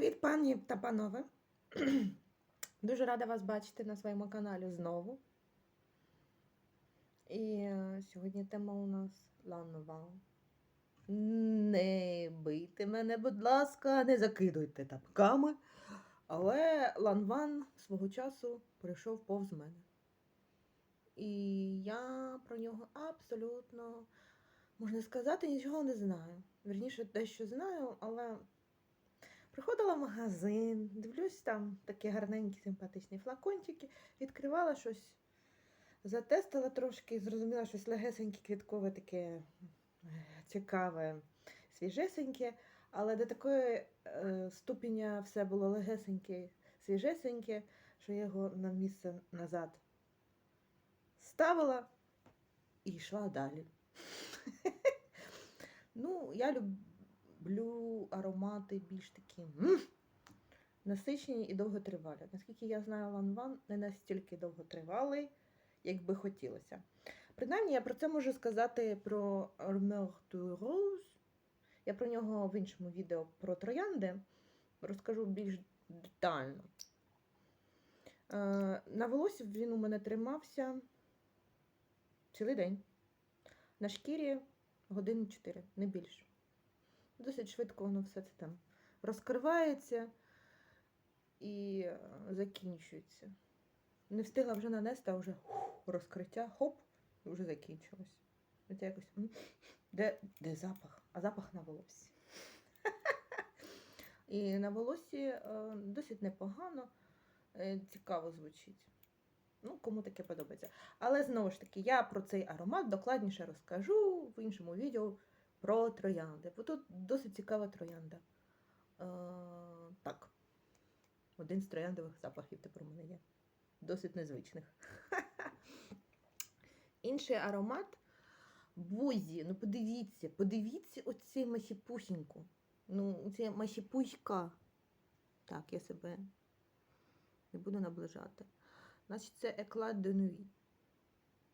Привіт, пані та панове. Дуже рада вас бачити на своєму каналі знову. І е, сьогодні тема у нас ланова. Не бийте мене, будь ласка, не закидуйте тапками. Але Ланван свого часу прийшов повз мене. І я про нього абсолютно, можна сказати, нічого не знаю. Вірніше, дещо знаю, але Приходила в магазин, дивлюсь, там такі гарненькі симпатичні флакончики, відкривала щось, затестила трошки, зрозуміла щось легесеньке, квіткове, таке цікаве, свіжесеньке, але до такої е, ступеня все було легесеньке, свіжесеньке, що я його на місце назад ставила і йшла далі. Ну, я люблю люблю аромати більш такі насичені і довготривалі. Наскільки я знаю, Ланван не настільки довготривалий, як би хотілося. Принаймні, я про це можу сказати про Armeur de Rose. Я про нього в іншому відео про троянди розкажу більш детально. Е, На волосі він у мене тримався цілий день. На шкірі години 4, не більше. Досить швидко воно все це там розкривається і е, закінчується. Не встигла вже нанести, а вже розкриття, хоп, і вже закінчилось. Це якось. Де, де запах? А запах на волосі. І на волосі е, досить непогано, е, цікаво звучить. Ну, кому таке подобається. Але знову ж таки, я про цей аромат докладніше розкажу в іншому відео про троянди. Бо тут досить цікава троянда. Е, так. Один з трояндових запахів тепер у мене є. Досить незвичних. Інший аромат Бузі. Ну, подивіться, подивіться оцей масіпусіньку. Ну, це масіпуська. Так, я себе не буду наближати. Значить, це еклад de nuit.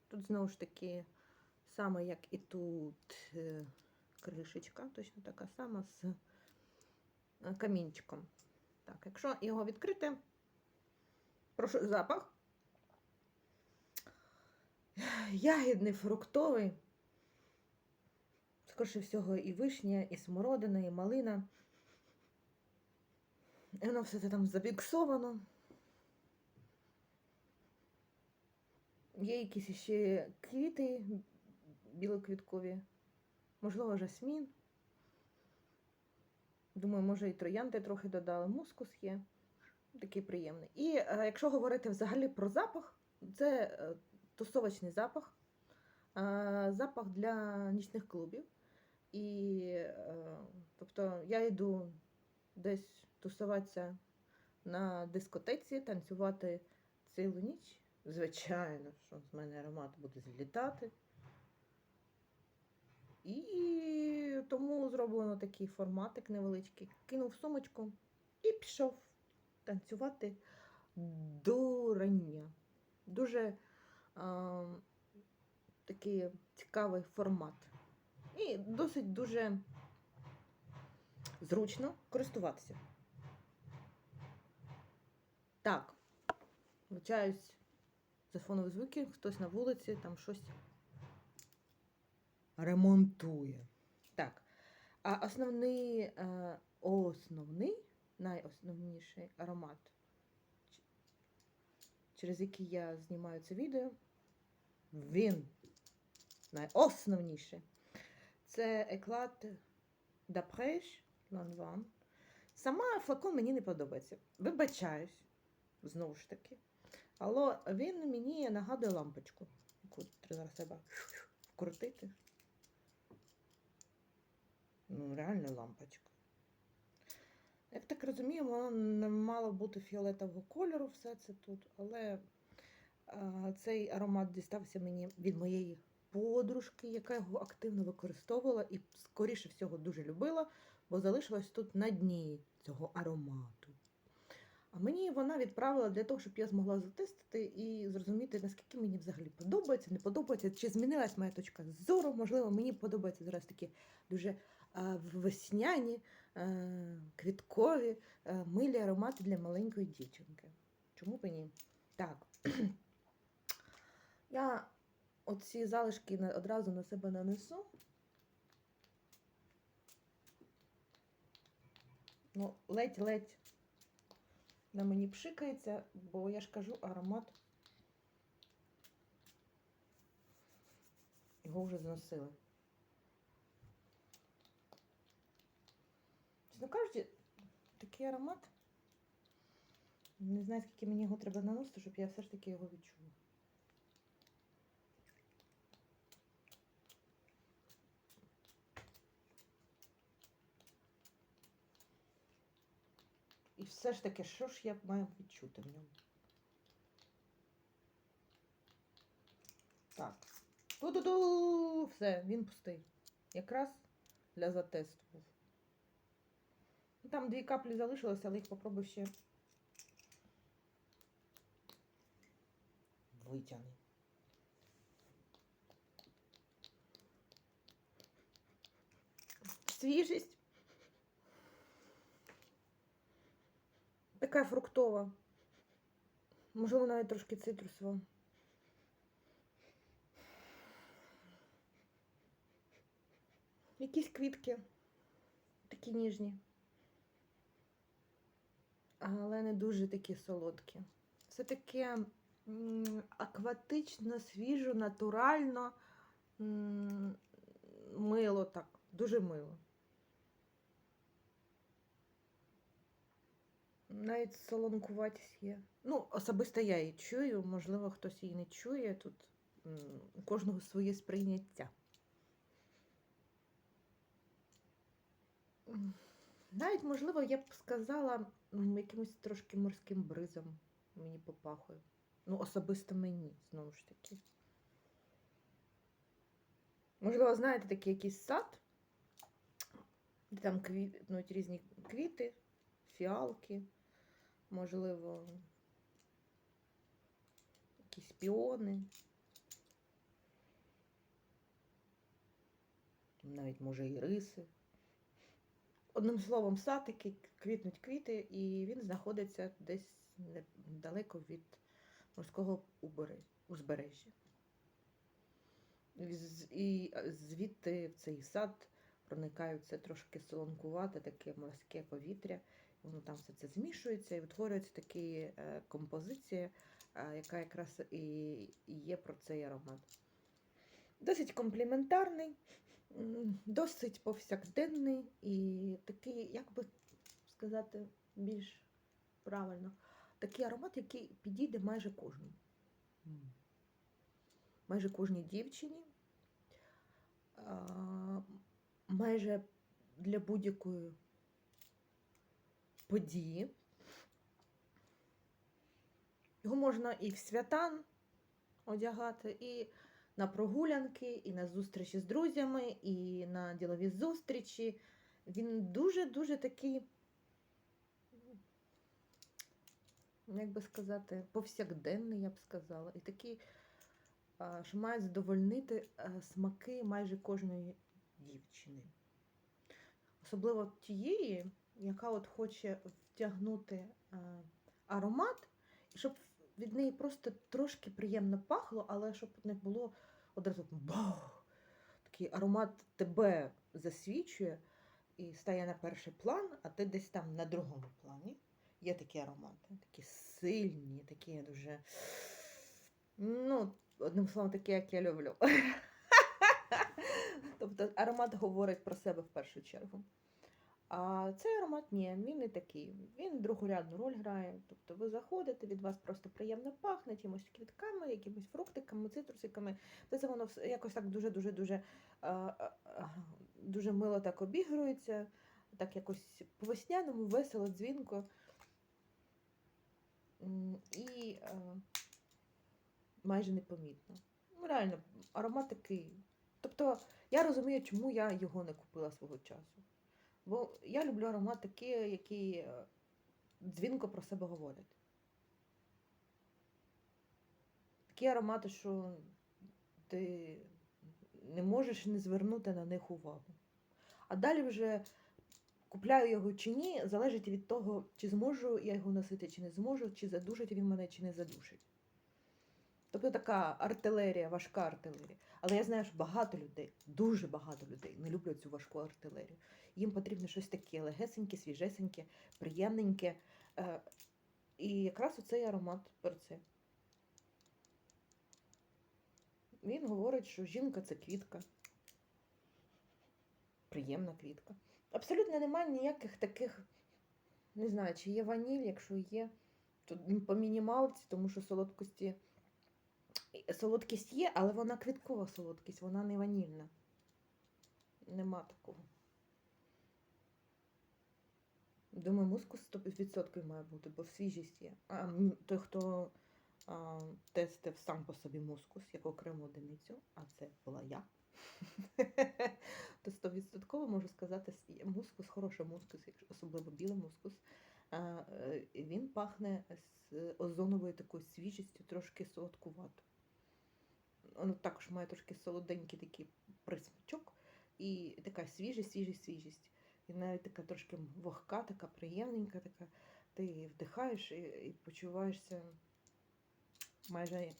Тут знову ж таки, саме як і тут. Кришечка, точно така сама з е, камінчиком. Так, якщо його відкрити, прошу запах. Ягідний, фруктовий. Скоріше всього, і вишня, і смородина, і малина. І воно все це там забіксовано. Є якісь ще квіти білоквіткові. Можливо, жасмін. Думаю, може і троянди трохи додали. Мускус є. Такий приємний. І е, якщо говорити взагалі про запах, це е, тусовочний запах, е, запах для нічних клубів. І тобто я йду десь тусуватися на дискотеці, танцювати цілу ніч. Звичайно, що з мене аромат буде злітати. І тому зроблено такий форматик невеличкий. Кинув сумочку і пішов танцювати до рання. Дуже а, такий цікавий формат. І досить дуже зручно користуватися. Так, вивчаюсь за фонові звуки, хтось на вулиці, там щось ремонтує. Так. А основний, е, основний, найосновніший аромат, через який я знімаю це відео, він найосновніший. Це еклад Дапреш Ланван. Сама флакон мені не подобається. Вибачаюсь, знову ж таки. Але він мені нагадує лампочку, яку треба треба вкрутити. Ну, реально лампочка. Як так розумію, воно не мало бути фіолетового кольору, все це тут, але а, цей аромат дістався мені від моєї подружки, яка його активно використовувала і, скоріше всього, дуже любила, бо залишилась тут на дні цього аромату. А мені вона відправила для того, щоб я змогла затестити і зрозуміти, наскільки мені взагалі подобається, не подобається, чи змінилась моя точка зору. Можливо, мені подобаються зараз такі дуже весняні е, квіткові, е, милі аромати для маленької дівчинки. Чому б і ні? Так. Я оці залишки одразу на себе нанесу. Ну, ледь-ледь на мені пшикається, бо я ж кажу, аромат його вже зносили. Чесно кажучи, такий аромат. Не знаю, скільки мені його треба наносити, щоб я все ж таки його відчула. І все ж таки, що ж я маю відчути в ньому? Так. Ту-ду-ду! Все, він пустий. Якраз для затесту був. Ну, Там дві каплі залишилося, але їх попробую ще витягни. Свіжість. Така фруктова. Можливо, навіть трошки цитрусова. Якісь квітки. Такі ніжні. Але не дуже такі солодкі. Все таке акватично, свіжо, натурально. Мило так, дуже мило. Навіть солонкуватість є. Ну, особисто я її чую, можливо, хтось її не чує. Тут у кожного своє сприйняття. Навіть, можливо, я б сказала якимось трошки морським бризом мені попахує. Ну, особисто мені, знову ж таки. Можливо, знаєте, такий якийсь сад, де там квітнуть різні квіти, фіалки, можливо, якісь піони. Навіть може і риси. Одним словом, сад, який квітнуть квіти, і він знаходиться десь недалеко від морського узбережжя. І звідти в цей сад проникають це трошки солонкувате, таке морське повітря. Воно там все це змішується і утворюється така е, композиція, е, яка якраз і є про цей аромат. Досить компліментарний, досить повсякденний і такий, як би сказати, більш правильно, такий аромат, який підійде майже кожному. Майже кожній дівчині, майже для будь-якої події. Його можна і в святан одягати, і на прогулянки, і на зустрічі з друзями, і на ділові зустрічі. Він дуже-дуже такий, як би сказати, повсякденний, я б сказала. І такий, що має задовольнити смаки майже кожної дівчини. Особливо тієї, яка от хоче втягнути аромат, щоб від неї просто трошки приємно пахло, але щоб не було одразу бах! Такий аромат тебе засвічує і стає на перший план, а ти десь там на другому плані. Є такі аромати, такі сильні, такі дуже. Ну, одним словом, такі, як я люблю. Тобто аромат говорить про себе в першу чергу. А цей аромат ні, він не такий. Він другорядну роль грає. Тобто ви заходите, від вас просто приємно пахне якимось квітками, якимось фруктиками, цитрусиками. Це воно якось так дуже-дуже дуже дуже мило так обігрується, так якось по-весняному, весело, дзвінко. І е, майже непомітно. Ну, реально, аромат такий. Тобто, я розумію, чому я його не купила свого часу. Бо я люблю аромат такий, який е, дзвінко про себе говорить. Такі аромати, що ти не можеш не звернути на них увагу. А далі вже купляю його чи ні, залежить від того, чи зможу я його носити, чи не зможу, чи задушить він мене, чи не задушить. Тобто така артилерія, важка артилерія. Але я знаю, що багато людей, дуже багато людей не люблять цю важку артилерію. Їм потрібно щось таке легесеньке, свіжесеньке, приємненьке. Е, І якраз оцей аромат про це. Він говорить, що жінка це квітка. Приємна квітка. Абсолютно немає ніяких таких, не знаю, чи є ваніль, якщо є, то по мінімалці, тому що солодкості. Солодкість є, але вона квіткова солодкість, вона не ванільна. Нема такого. Думаю, мускус 100% має бути, бо свіжість є. А той, хто а, тестив сам по собі мускус як окрему одиницю, а це була я, то 100% можу сказати, мускус, хороший мускус, особливо білий мускус. Він пахне з озоновою такою свіжістю, трошки солодкувато. Воно також має трошки солоденький такий присмачок і така свіжість, свіжість, свіжість. І навіть така трошки вогка, така приємненька, така. Ти вдихаєш і, і почуваєшся майже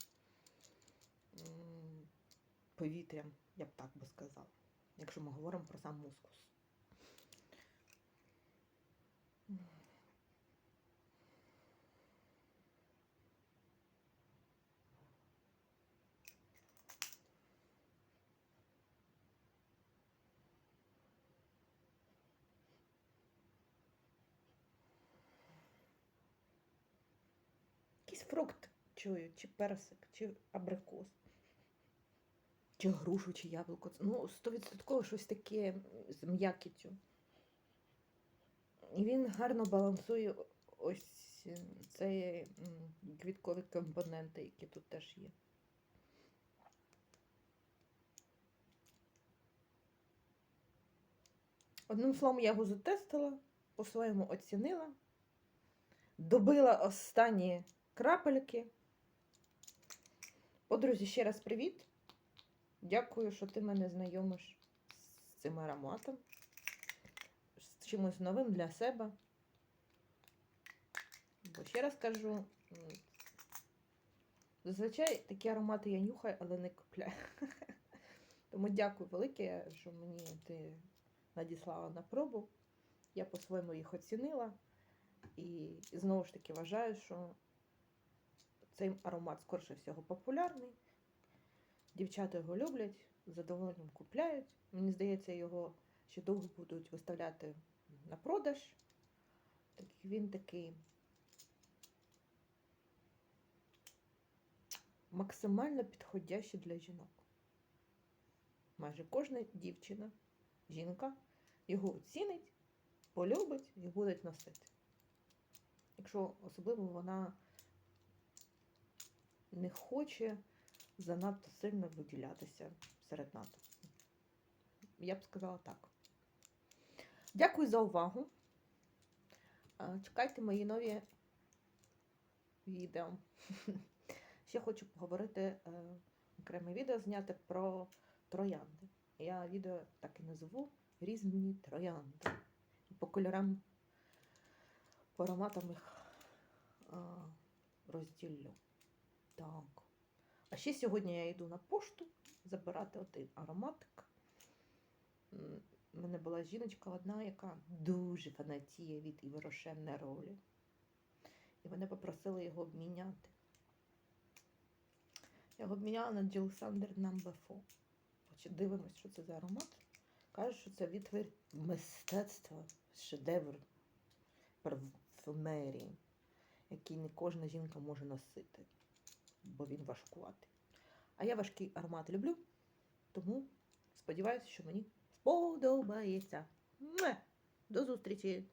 повітрям, я б так би сказала, якщо ми говоримо про сам мускус. Фрукт чую, чи персик, чи абрикос, чи грушу, чи яблуко. Ну, стовідсотково щось таке з м'якіттю. І він гарно балансує ось е, цей квіткові компоненти, які тут теж є. Одним словом, я його затестила, по-своєму оцінила, добила останні крапельки. Подрузі, ще раз привіт. Дякую, що ти мене знайомиш з цим ароматом, з чимось новим для себе. Бо ще раз кажу, зазвичай такі аромати я нюхаю, але не купляю. Тому дякую велике, що мені ти надіслала на пробу. Я по-своєму їх оцінила. І знову ж таки вважаю, що цей аромат, скорше всього, популярний. Дівчата його люблять, з задоволенням купляють. Мені здається, його ще довго будуть виставляти на продаж. Так він такий максимально підходящий для жінок. Майже кожна дівчина, жінка його оцінить, полюбить і буде носити. Якщо особливо вона не хоче занадто сильно виділятися серед натовпу. Я б сказала так. Дякую за увагу. Чекайте мої нові відео. Ще хочу поговорити, е, окреме відео зняти про троянди. Я відео так і назву Різні троянди. По кольорам, по ароматам їх розділю. Так. А ще сьогодні я йду на пошту забирати один ароматик. У мене була жіночка одна, яка дуже фанатіє від Іверошен Неролі. І вони попросили його обміняти. Я його обміняла на Джелсандер Number 4. Значить, Дивимось, що це за аромат. Кажуть, що це відтвір мистецтва, шедевр парфумерії, який не кожна жінка може носити, бо він важкуватий. А я важкий аромат люблю, тому сподіваюся, що мені сподобається. До зустрічі!